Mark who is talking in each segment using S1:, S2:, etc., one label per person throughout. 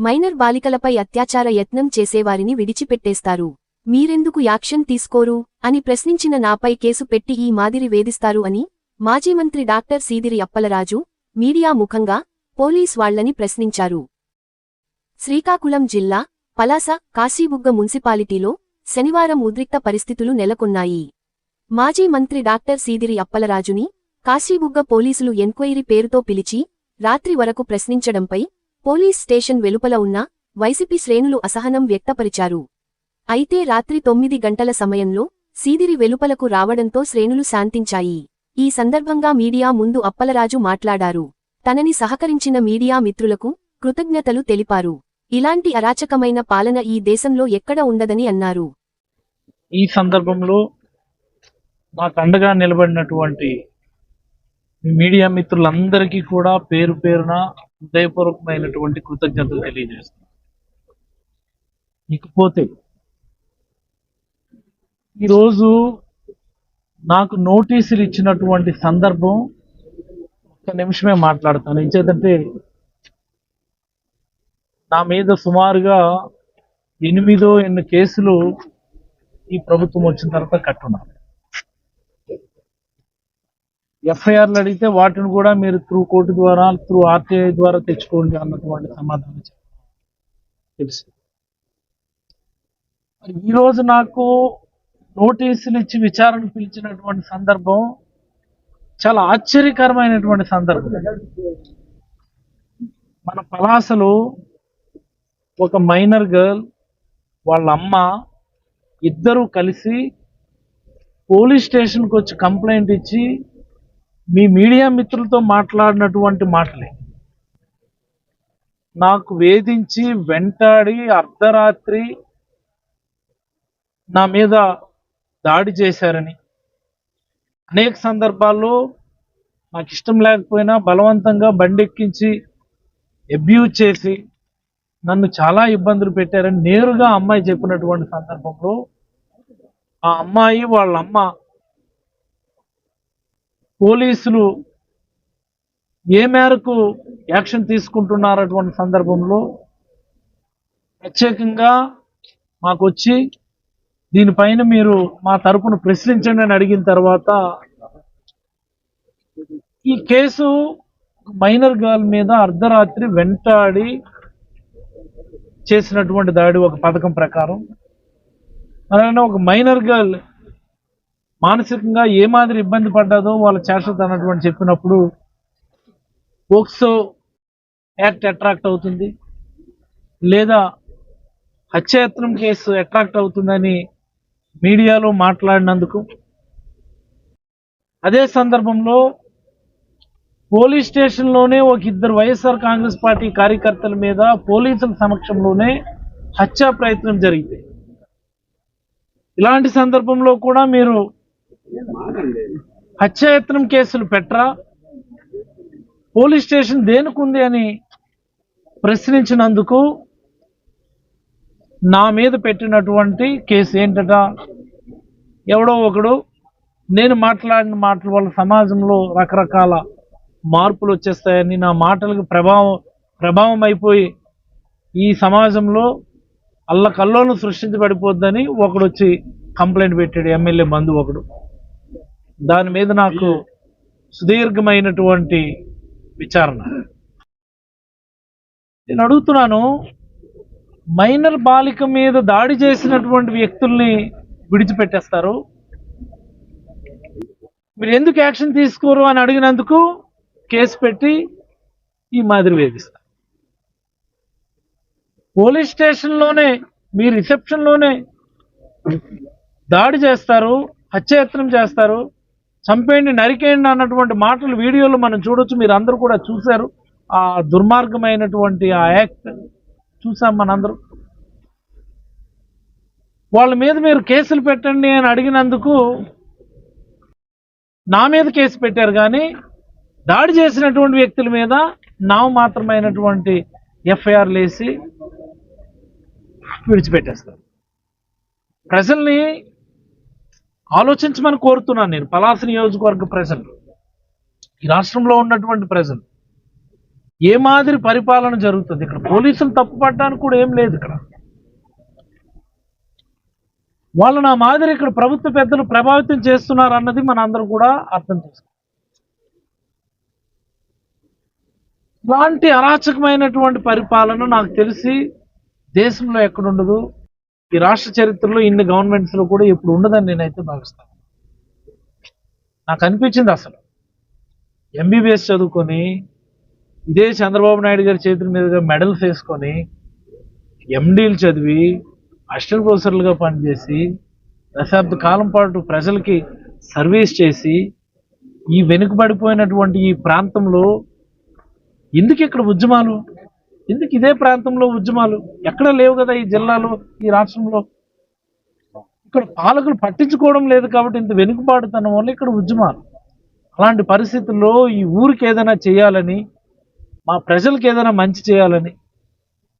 S1: Minor బాలికలపై అత్యాచార యత్నం చేసేవారిని విడిచిపెట్టేస్తారు. మీరెందుకు యాక్షన్ తీసుకోరు? అని ప్రశ్నించిన నాపై కేసు పెట్టి ఈ మాదిరి వేధిస్తారు అని మాజీ మంత్రి డాక్టర్ సీదిరి అప్పలరాజు మీడియా ముఖంగా పోలీస్ వాళ్ళని ప్రశ్నించారు. శ్రీకాకుళం జిల్లా పలాస కాశీబుగ్గ మున్సిపాలిటీలో శనివారం ఉద్రిక్త పరిస్థితులు నెలకొన్నాయి. మాజీ మంత్రి డాక్టర్ సీదిరి అప్పలరాజుని కాశీబుగ్గ పోలీసులు ఎంక్వైరీ పేరుతో పిలిచి రాత్రి వరకు ప్రశ్నించడంపై పోలీస్ స్టేషన్ వెలుపల ఉన్న వైసీపీ శ్రేణులు అసహనం వ్యక్తపరిచారు. అయితే రాత్రి తొమ్మిది గంటల సమయంలో సీదిరి వెలుపలకు రావడంతో శ్రేణులు శాంతించాయి. ఈ సందర్భంగా మీడియా ముందు అప్పలరాజు మాట్లాడారు. తనని సహకరించిన మీడియా మిత్రులకు కృతజ్ఞతలు తెలిపారు. ఇలాంటి అరాచకమైన పాలన ఈ దేశంలో ఎక్కడ ఉండదని అన్నారు.
S2: ఈ సందర్భంలో మాకు అండగా నిలబడినటువంటి మీడియా మిత్రులందరికీ కూడా పేరు పేరున హృదయపూర్వకమైనటువంటి కృతజ్ఞతలు తెలియజేస్తున్నాను. ఇకపోతే ఈరోజు నాకు నోటీసులు ఇచ్చినటువంటి సందర్భం ఒక్క నిమిషమే మాట్లాడతాను. ఏంచేదంటే నా మీద సుమారుగా ఎనిమిదో ఎన్ని కేసులు ఈ ప్రభుత్వం వచ్చిన తర్వాత కట్టున్నారు ఎఫ్ఐఆర్లు అడిగితే వాటిని కూడా మీరు త్రూ కోర్టు ద్వారా త్రూ ఆర్టీఐ ద్వారా తెచ్చుకోండి అన్నటువంటి సమాధానం చెప్పారు. తెలుసు నాకు నోటీసులు ఇచ్చి విచారణ పిలిచినటువంటి సందర్భం చాలా ఆశ్చర్యకరమైనటువంటి సందర్భం మన పలాసలో ఒక మైనర్ గర్ల్ వాళ్ళ అమ్మ ఇద్దరూ కలిసి పోలీస్ స్టేషన్కి వచ్చి కంప్లైంట్ ఇచ్చి మీ మీడియా మిత్రులతో మాట్లాడినటువంటి మాటలే. నాకు వేధించి వెంటాడి అర్ధరాత్రి నా మీద దాడి చేశారని. అనేక సందర్భాల్లో నాకు ఇష్టం లేకపోయినా బలవంతంగా బండెక్కించి అబ్యూజ్ చేసి నన్ను చాలా ఇబ్బందులు పెట్టారని నేరుగా అమ్మాయి చెప్పినటువంటి సందర్భంలో ఆ అమ్మాయి వాళ్ళ అమ్మ పోలీసులు ఏ మేరకు యాక్షన్ తీసుకుంటున్నారటువంటి సందర్భంలో ప్రత్యేకంగా మాకు వచ్చి దీనిపైన మీరు మా తరపున ప్రశ్నించండి అని అడిగిన తర్వాత ఈ కేసు మైనర్ గర్ల్ మీద అర్ధరాత్రి వెంటాడి చేసినటువంటి దాడి ఒక పథకం ప్రకారం. అలానే ఒక మైనర్ గర్ల్ మానసికంగా ఏ మాదిరి ఇబ్బంది పడ్డాదో వాళ్ళ చేష్టత అన్నటువంటి చెప్పినప్పుడు పోక్సో యాక్ట్ అట్రాక్ట్ అవుతుంది. లేదా హత్యాయత్నం కేసు అట్రాక్ట్ అవుతుందని మీడియాలో మాట్లాడినందుకు. అదే సందర్భంలో పోలీస్ స్టేషన్లోనే ఒక ఇద్దరు వైఎస్ఆర్ కాంగ్రెస్ పార్టీ కార్యకర్తల మీద పోలీసుల సమక్షంలోనే హత్యా ప్రయత్నం జరిగింది ఇలాంటి సందర్భంలో కూడా మీరు హత్యాయత్నం కేసులు పెట్టరా? పోలీస్ స్టేషన్ దేనికి అని ప్రశ్నించినందుకు నా మీద పెట్టినటువంటి కేసు ఏంటట? ఎవడో ఒకడు నేను మాట్లాడిన మాటల వల్ల సమాజంలో రకరకాల మార్పులు వచ్చేస్తాయని నా మాటలకు ప్రభావం ప్రభావం అయిపోయి ఈ సమాజంలో అల్లకల్లోలు సృష్టించబడిపోద్దని ఒకడు వచ్చి కంప్లైంట్ పెట్టాడు ఎమ్మెల్యే మందు ఒకడు. దాని మీద నాకు సుదీర్ఘమైనటువంటి విచారణ. నేను అడుగుతున్నాను మైనర్ బాలిక మీద దాడి చేసినటువంటి వ్యక్తుల్ని విడిచిపెట్టేస్తారు. మీరు ఎందుకు యాక్షన్ తీసుకోరు అని అడిగినందుకు కేసు పెట్టి ఈ మాదిరి వేధిస్తారు. పోలీస్ స్టేషన్లోనే మీ రిసెప్షన్లోనే దాడి చేస్తారు హత్యాయత్నం చేస్తారు. చంపేయండి నరికేయండి అన్నటువంటి మాటలు వీడియోలు మనం చూడొచ్చు. మీరు అందరూ కూడా చూశారు. ఆ దుర్మార్గమైనటువంటి ఆ యాక్ట్ చూసాం మనందరం. వాళ్ళ మీద మీరు కేసులు పెట్టండి అని అడిగినందుకు నా మీద కేసు పెట్టారు కానీ దాడి చేసినటువంటి వ్యక్తుల మీద నామమాత్రమైనటువంటి ఎఫ్ఐఆర్లు వేసి విడిచిపెట్టేస్తారు. ప్రజల్ని ఆలోచించమని కోరుతున్నాను నేను. పలాస నియోజకవర్గ ప్రజలు. ఈ రాష్ట్రంలో ఉన్నటువంటి ప్రజలు. ఏ మాదిరి పరిపాలన జరుగుతుంది? ఇక్కడ పోలీసులు తప్పు పట్టడానికి కూడా ఏం లేదు ఇక్కడ. వాళ్ళు నా మాదిరి ఇక్కడ ప్రభుత్వ పెద్దలు ప్రభావితం చేస్తున్నారు అన్నది మన అందరూ కూడా అర్థం చేసుకోవాలి. ఇలాంటి అరాచకమైనటువంటి పరిపాలన నాకు తెలిసి దేశంలో ఎక్కడుండదు. ఈ రాష్ట్ర చరిత్రలో ఇన్ని గవర్నమెంట్స్లో కూడా ఇప్పుడు ఉండదని నేనైతే భావిస్తాను. నాకు అనిపించింది అసలు. ఎంబీబీఎస్ చదువుకొని ఇదే చంద్రబాబు నాయుడు గారి చేతుల మీదుగా మెడల్స్ వేసుకొని ఎండీలు చదివి అసిస్టెంట్ ప్రొఫెసర్లుగా పనిచేసి దశాబ్ద కాలం పాటు ప్రజలకి సర్వీస్ చేసి ఈ వెనుకబడిపోయినటువంటి ఈ ప్రాంతంలో ఎందుకు ఇక్కడ ఉద్యమాలు? ఎందుకు ఇదే ప్రాంతంలో ఉద్యమాలు? ఎక్కడ లేవు కదా ఈ జిల్లాలో ఈ రాష్ట్రంలో. ఇక్కడ పాలకులు పట్టించుకోవడం లేదు కాబట్టి ఇంత వెనుకబాటుతనం వల్ల ఇక్కడ ఉద్యమాలు. అలాంటి పరిస్థితుల్లో ఈ ఊరికి ఏదైనా చేయాలని మా ప్రజలకు ఏదైనా మంచి చేయాలని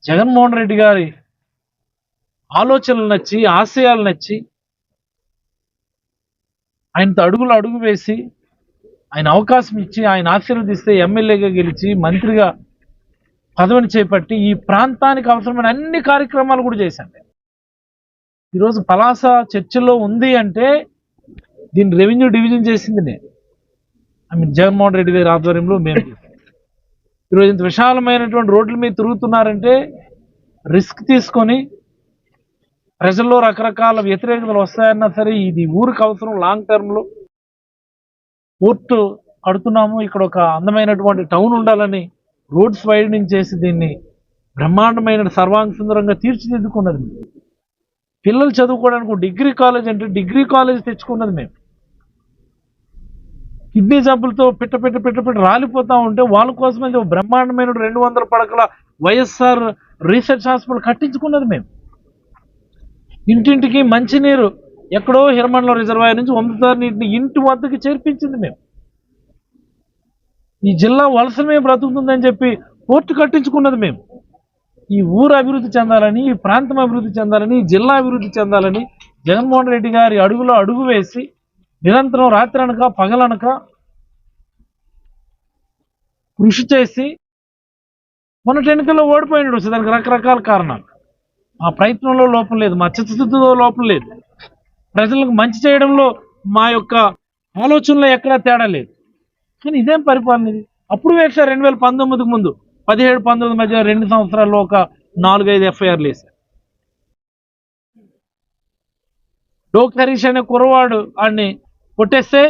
S2: జగన్మోహన్ రెడ్డి గారి ఆలోచనలు నచ్చి ఆశయాలు నచ్చి ఆయనతో అడుగులు అడుగు వేసి ఆయన అవకాశం ఇచ్చి ఆయన ఆశీర్వదిస్తే ఎమ్మెల్యేగా గెలిచి మంత్రిగా పదవిని చేపట్టి ఈ ప్రాంతానికి అవసరమైన అన్ని కార్యక్రమాలు కూడా చేశాను ఈరోజు పలాస చర్చిలో ఉంది అంటే దీన్ని రెవెన్యూ డివిజన్ చేసింది నేను. ఐ మీన్ జగన్మోహన్ రెడ్డి గారి ఆధ్వర్యంలో మేము ఈరోజు ఇంత విశాలమైనటువంటి రోడ్ల మీద తిరుగుతున్నారంటే రిస్క్ తీసుకొని ప్రజల్లో రకరకాల వ్యతిరేకతలు వస్తాయన్నా సరే ఇది ఊరికి అవసరం లాంగ్ టర్మ్లో. పోర్టు కడుతున్నాము ఇక్కడ ఒక అందమైనటువంటి టౌన్ ఉండాలని రోడ్స్ వైడనింగ్ చేసి దీన్ని బ్రహ్మాండమైన సర్వాంగ సుందరంగా తీర్చిదిద్దుకున్నది మేము. పిల్లలు చదువుకోవడానికి ఒక డిగ్రీ కాలేజ్ అంటే డిగ్రీ కాలేజ్ తెచ్చుకున్నది మేము. కిడ్నీ జబ్బులతో పిట్ట పిట్ట పిట్ట పిట్ట రాలిపోతూ ఉంటే వాళ్ళ కోసం అయితే బ్రహ్మాండమైన రెండు వందల పడకల వైఎస్ఆర్ రీసెర్చ్ హాస్పిటల్ కట్టించుకున్నది మేము. ఇంటింటికి మంచినీరు ఎక్కడో హిరమండలం రిజర్వాయర్ నుంచి వంద నీటిని ఇంటి వద్దకు చేర్పించింది మేము. ఈ జిల్లా వలసమే బ్రతుకుతుందని చెప్పి పోర్టు కట్టించుకున్నది మేము. ఈ ఊరు అభివృద్ధి చెందాలని ఈ ప్రాంతం అభివృద్ధి చెందాలని జిల్లా అభివృద్ధి చెందాలని జగన్మోహన్ రెడ్డి గారి అడుగులో అడుగు వేసి నిరంతరం రాత్రి అనక పగలనక కృషి చేసి మొన్నటి ఎన్నికల్లో ఓడిపోయినాడు సో దానికి రకరకాల కారణాలు. మా ప్రయత్నంలో లోపం లేదు మా చిత్తశుద్ధిలో లోపం లేదు. ప్రజలకు మంచి చేయడంలో మా యొక్క ఆలోచనలో ఎక్కడా తేడా లేదు. కానీ ఇదేం పరిపాలన ఇది? అప్పుడు వేశారు రెండు వేల పంతొమ్మిదికి ముందు. పదిహేడు పంతొమ్మిది మధ్య రెండు సంవత్సరాల్లో ఒక నాలుగైదు ఎఫ్ఐఆర్లు వేశారు. డోక్ హరీష్ అనే కుర్రవాడు వాడిని కొట్టేస్తే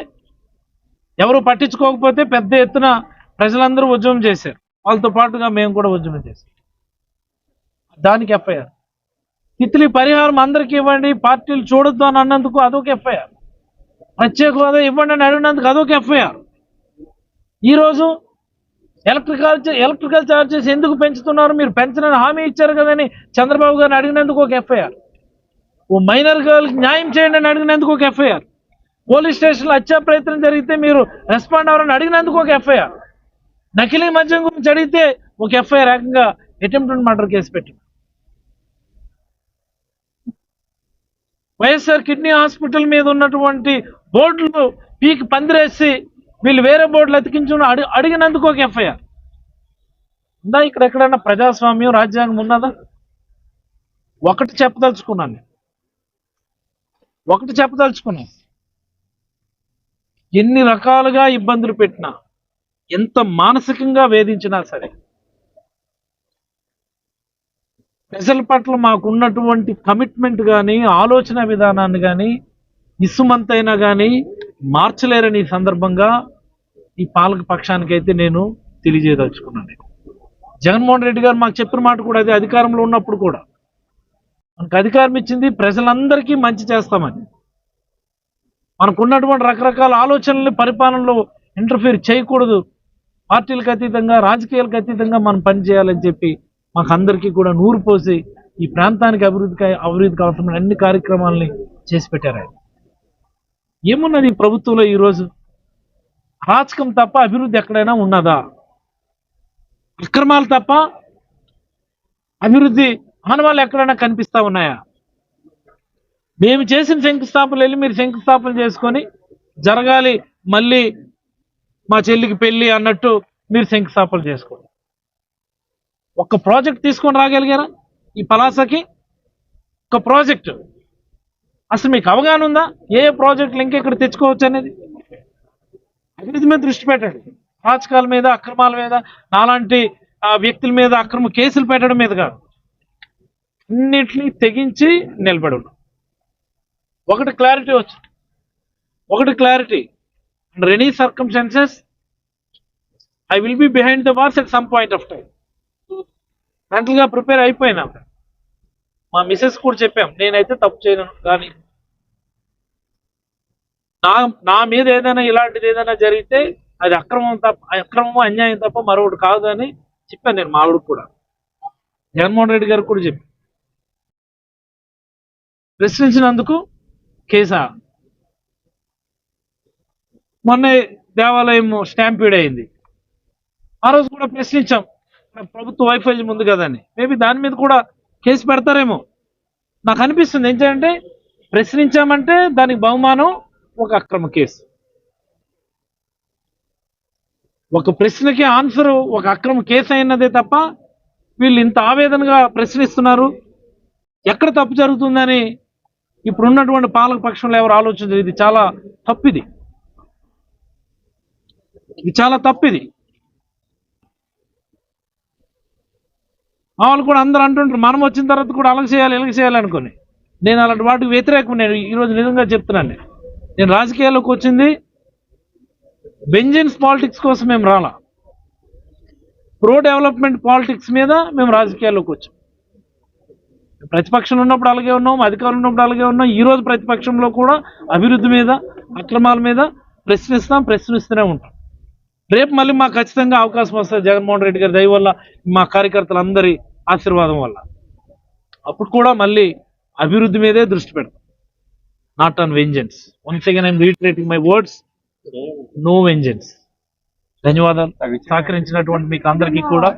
S2: ఎవరు పట్టించుకోకపోతే పెద్ద ఎత్తున ప్రజలందరూ ఉద్యమం చేశారు. వాళ్ళతో పాటుగా మేము కూడా ఉద్యమం చేశాం. దానికి ఎఫ్ఐఆర్. తిత్లీ పరిహారం అందరికీ ఇవ్వండి పార్టీలు చూడొద్దు అని అన్నందుకు అదొక ఎఫ్ఐఆర్. ప్రత్యేక హోదా ఇవ్వండి అని అడిగినందుకు అదొక ఎఫ్ఐఆర్. ఈరోజు ఎలక్ట్రికల్ ఎలక్ట్రికల్ ఛార్జెస్ ఎందుకు పెంచుతున్నారు? మీరు పెంచనని హామీ ఇచ్చారు కదని చంద్రబాబు గారిని అడిగినందుకు ఒక ఎఫ్ఐఆర్. ఓ మైనర్ గర్ల్కి న్యాయం చేయండి అని అడిగినందుకు ఒక ఎఫ్ఐఆర్. పోలీస్ స్టేషన్లో హత్యా ప్రయత్నం జరిగితే మీరు రెస్పాండ్ అవ్వాలని అడిగినందుకు ఒక ఎఫ్ఐఆర్. నకిలీ మద్యం గురించి అడిగితే ఒక ఎఫ్ఐఆర్ ఏకంగా అటెంప్ట్ మర్డర్ కేసు పెట్టి వైఎస్ఆర్ కిడ్నీ హాస్పిటల్ మీద ఉన్నటువంటి బోర్డులు పీకి పందిరేసి వీళ్ళు వేరే బోర్డులు అతికించుకుని అడి అడిగినందుకు ఒక ఎఫ్ఐఆర్. ఉందా ఇక్కడ ఎక్కడైనా ప్రజాస్వామ్యం రాజ్యాంగం ఉన్నదా? ఒకటి చెప్పదలుచుకున్నాను నేను. ఒకటి చెప్పదలుచుకున్నాను. ఎన్ని రకాలుగా ఇబ్బందులు పెట్టినా ఎంత మానసికంగా వేధించినా సరే ప్రజల పట్ల మాకున్నటువంటి కమిట్మెంట్ కానీ ఆలోచన విధానాన్ని కానీ ఇసుమంతైనా కానీ మార్చలేరని సందర్భంగా ఈ పాలక పక్షానికైతే నేను తెలియజేయదలుచుకున్నాను జగన్మోహన్ రెడ్డి గారు మాకు చెప్పిన మాట కూడా అదే అధికారంలో ఉన్నప్పుడు కూడా. మనకు అధికారం ఇచ్చింది ప్రజలందరికీ మంచి చేస్తామని. మనకు ఉన్నటువంటి రకరకాల ఆలోచనల్ని పరిపాలనలో ఇంటర్ఫీర్ చేయకూడదు. పార్టీలకు అతీతంగా రాజకీయాలకు అతీతంగా మనం పనిచేయాలని చెప్పి మాకు అందరికీ కూడా నూరు పోసి ఈ ప్రాంతానికి అభివృద్ధికి అభివృద్ధికి అవసరమైన అన్ని కార్యక్రమాలని చేసి పెట్టారు ఆయన. ఏమున్నది ప్రభుత్వంలో ఈరోజు? అరాచకం తప్ప అభివృద్ధి ఎక్కడైనా ఉన్నదా? అక్రమాలు తప్ప అభివృద్ధి ఆనవాళ్ళు ఎక్కడైనా కనిపిస్తా ఉన్నాయా? మేము చేసిన శంకుస్థాపనలు వెళ్ళి మీరు శంకుస్థాపన చేసుకొని జరగాలి మళ్ళీ మా చెల్లికి పెళ్ళి అన్నట్టు మీరు శంకుస్థాపన చేసుకోండి. ఒక్క ప్రాజెక్ట్ తీసుకొని రాగలిగారా ఈ పలాసకి? ఒక ప్రాజెక్ట్. అసలు మీకు అవగాహన ఉందా? ఏ ఏ ప్రాజెక్టులు ఇంకెక్కడ తెచ్చుకోవచ్చు అనేది? అభివృద్ధి మీద దృష్టి పెట్టండి. రాజకాల మీద అక్రమాల మీద నాలాంటి వ్యక్తుల మీద అక్రమ కేసులు పెట్టడం మీద కాదు. అన్నిటినీ తెగించి నిలబడి ఉన్నాం ఒకటి క్లారిటీ వచ్చింది. ఒకటి clarity and any circumstances I will be behind the wars at some point of time మెంటల్గా ప్రిపేర్ అయిపోయినా. మా మిసెస్ కూడా చెప్పాం నేనైతే తప్పు చేయను కానీ నా నా మీద ఏదైనా ఇలాంటిది ఏదైనా జరిగితే అది అక్రమం తప్ప అక్రమం అన్యాయం తప్ప మరొకటి కాదు అని చెప్పాను నేను మా ఆవిడకు కూడా. జగన్మోహన్ రెడ్డి గారు కూడా చెప్పి ప్రశ్నించినందుకు కేసా. మొన్న దేవాలయం స్టాంపీడ్ అయింది. ఆ రోజు కూడా ప్రశ్నించాం ప్రభుత్వ వైఫల్యం ఉంది కదని. మేబీ దాని మీద కూడా కేసు పెడతారేమో. నాకు అనిపిస్తుంది ఏంటంటే ప్రశ్నించామంటే దానికి బహుమానం ఒక అక్రమ కేసు. ఒక ప్రశ్నకి ఆన్సర్ ఒక అక్రమ కేసు అయినదే తప్ప వీళ్ళు ఇంత ఆవేదనగా ప్రశ్నిస్తున్నారు. ఎక్కడ తప్పు జరుగుతుందని ఇప్పుడున్నటువంటి పాలక పక్షంలో ఎవరు ఆలోచించరు. ఇది చాలా తప్పిది. ఇది చాలా తప్పిది. వాళ్ళు కూడా అందరూ అంటుంటారు మనం వచ్చిన తర్వాత కూడా అలాగ చేయాలి ఇలాగ చేయాలి అనుకుని. నేను అలాంటి వాటికి వ్యతిరేకం నేను ఈరోజు నిజంగా చెప్తున్నాను. నేను. రాజకీయాల్లోకి వచ్చింది బెంజిన్స్ పాలిటిక్స్ కోసం మేము రాలా. ప్రో డెవలప్మెంట్ పాలిటిక్స్ మీద మేము రాజకీయాల్లోకి వచ్చాం. ప్రతిపక్షంలో ఉన్నప్పుడు అలాగే ఉన్నాం అధికారులు ఉన్నప్పుడు అలాగే ఉన్నాం. ఈ రోజు ప్రతిపక్షంలో కూడా అభివృద్ధి మీద అక్రమాల మీద ప్రశ్నిస్తాం ప్రశ్నిస్తూనే ఉంటాం. రేపు మళ్ళీ మాకు ఖచ్చితంగా అవకాశం వస్తుంది జగన్మోహన్ రెడ్డి గారి దయ వల్ల మా కార్యకర్తలందరి ఆశీర్వాదం వల్ల. అప్పుడు కూడా మళ్ళీ అభివృద్ధి మీదే దృష్టి పెడతాం. Not on vengeance once again I'm retreating my words no vengeance ధన్యవాదాలు. సహకరించినటువంటి మీకు అందరికీ కూడా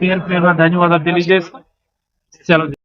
S2: పేరు పేరున ధన్యవాదాలు తెలియజేస్తూ సెలవు